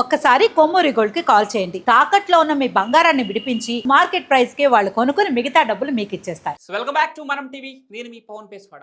ఒక్కసారి కొమ్మూరి గోల్డ్కి కాల్ చేయండి. తాకట్లో ఉన్న మీ బంగారాన్ని విడిపించి మార్కెట్ ప్రైస్కి వాళ్ళు కొనుక్కుని మిగతా డబ్బులు మీకు ఇచ్చేస్తారు. వెల్కమ్ బ్యాక్ టు మనం టీవీ నేను మీ పవన్ పేస్వాడ.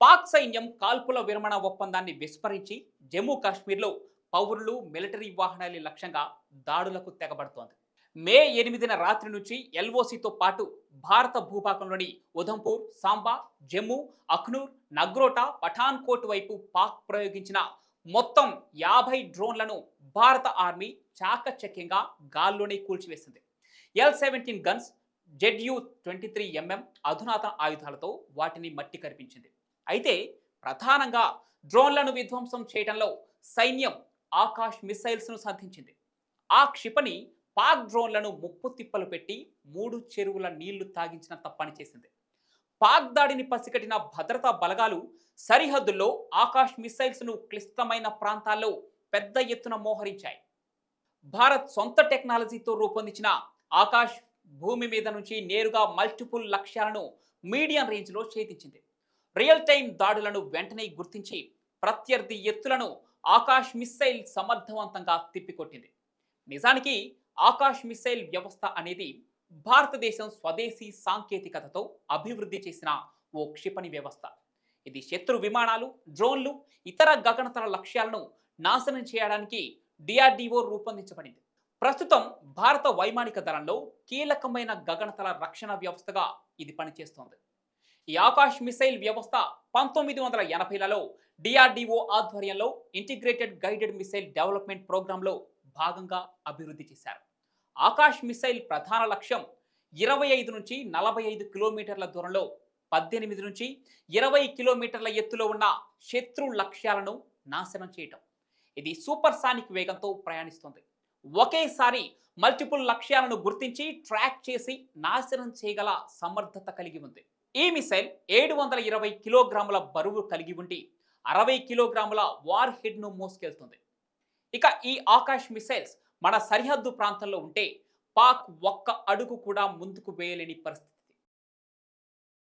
పాక్ సైన్యం కాల్పుల విరమణ ఒప్పందాన్ని విస్మరించి జమ్మూ కాశ్మీర్లో పౌరులు మిలిటరీ వాహనాలు లక్ష్యంగా దాడులకు తెగబడుతోంది. మే ఎనిమిదిన రాత్రి నుంచి ఎల్ఓసితో పాటు భారత భూభాగంలోని ఉధంపూర్ సాంబా జమ్మూ అఖ్నూర్ నగ్రోటా పఠాన్కోట్ వైపు పాక్ ప్రయోగించిన మొత్తం యాభై డ్రోన్లను భారత ఆర్మీ చాకచక్యంగా గాల్లోనే కూల్చివేసింది. L seventeen guns ZU twenty three mm అధునాతన ఆయుధాలతో వాటిని మట్టి కరిపించింది. అయితే ప్రధానంగా డ్రోన్లను విధ్వంసం చేయడంలో సైన్యం ఆకాష్ మిసైల్స్ను సాధించింది. ఆ క్షిపణి పాక్ డ్రోన్లను ముప్పు తిప్పలు పెట్టి మూడు చెరువుల నీళ్ళు తాగించినంత పనిచేసింది పాక్ దాడిని పసిగట్టిన భద్రతా బలగాలు సరిహద్దుల్లో ఆకాష్ మిసైల్స్ను క్లిష్టమైన ప్రాంతాల్లో పెద్ద ఎత్తున మోహరించాయి. భారత్ సొంత టెక్నాలజీతో రూపొందించిన ఆకాష్ భూమి మీద నుంచి నేరుగా మల్టిపుల్ లక్ష్యాలను మీడియం రేంజ్లో ఛేదించింది. రియల్ టైం దాడులను వెంటనే గుర్తించి ప్రత్యర్థి ఎత్తులను ఆకాష్ మిస్సైల్ సమర్థవంతంగా తిప్పికొట్టింది. నిజానికి ఆకాష్ మిస్సైల్ వ్యవస్థ అనేది భారతదేశం స్వదేశీ సాంకేతికతతో అభివృద్ధి చేసిన ఓ క్షిపణి వ్యవస్థ. ఇది శత్రు విమానాలు డ్రోన్లు ఇతర గగనతర లక్ష్యాలను నాశనం చేయడానికి డిఆర్డిఓ రూపొందించబడింది. ప్రస్తుతం భారత వైమానిక దళంలో కీలకమైన గగనతల రక్షణ వ్యవస్థగా ఇది పనిచేస్తోంది. ఈ ఆకాష్ మిసైల్ వ్యవస్థ పంతొమ్మిది వందల ఎనభైలలో డిఆర్డిఓ ఆధ్వర్యంలో ఇంటిగ్రేటెడ్ గైడెడ్ మిసైల్ డెవలప్మెంట్ ప్రోగ్రాంలో భాగంగా అభివృద్ధి చేశారు. ఆకాష్ మిసైల్ ప్రధాన లక్ష్యం ఇరవై ఐదు నుంచి నలభై ఐదు కిలోమీటర్ల దూరంలో పద్దెనిమిది నుంచి ఇరవై కిలోమీటర్ల ఎత్తులో ఉన్న శత్రు లక్ష్యాలను నాశనం చేయటం. ఇది సూపర్ సానిక్ వేగంతో ప్రయాణిస్తుంది. ఒకేసారి మల్టిపుల్ లక్ష్యాలను గుర్తించి ట్రాక్ చేసి నాశనం చేయగల సమర్థత కలిగి ఉంది. ఈ మిసైల్ ఏడు వందల ఇరవై కిలోగ్రాముల బరువు కలిగి ఉండి అరవై కిలోగ్రాముల వార్ హెడ్ను మోసుకెళ్తుంది. ఇక ఈ ఆకాష్ మిసైల్స్ మన సరిహద్దు ప్రాంతంలో ఉంటే పాక్ ఒక్క అడుగు కూడా ముందుకు వేయలేని పరిస్థితి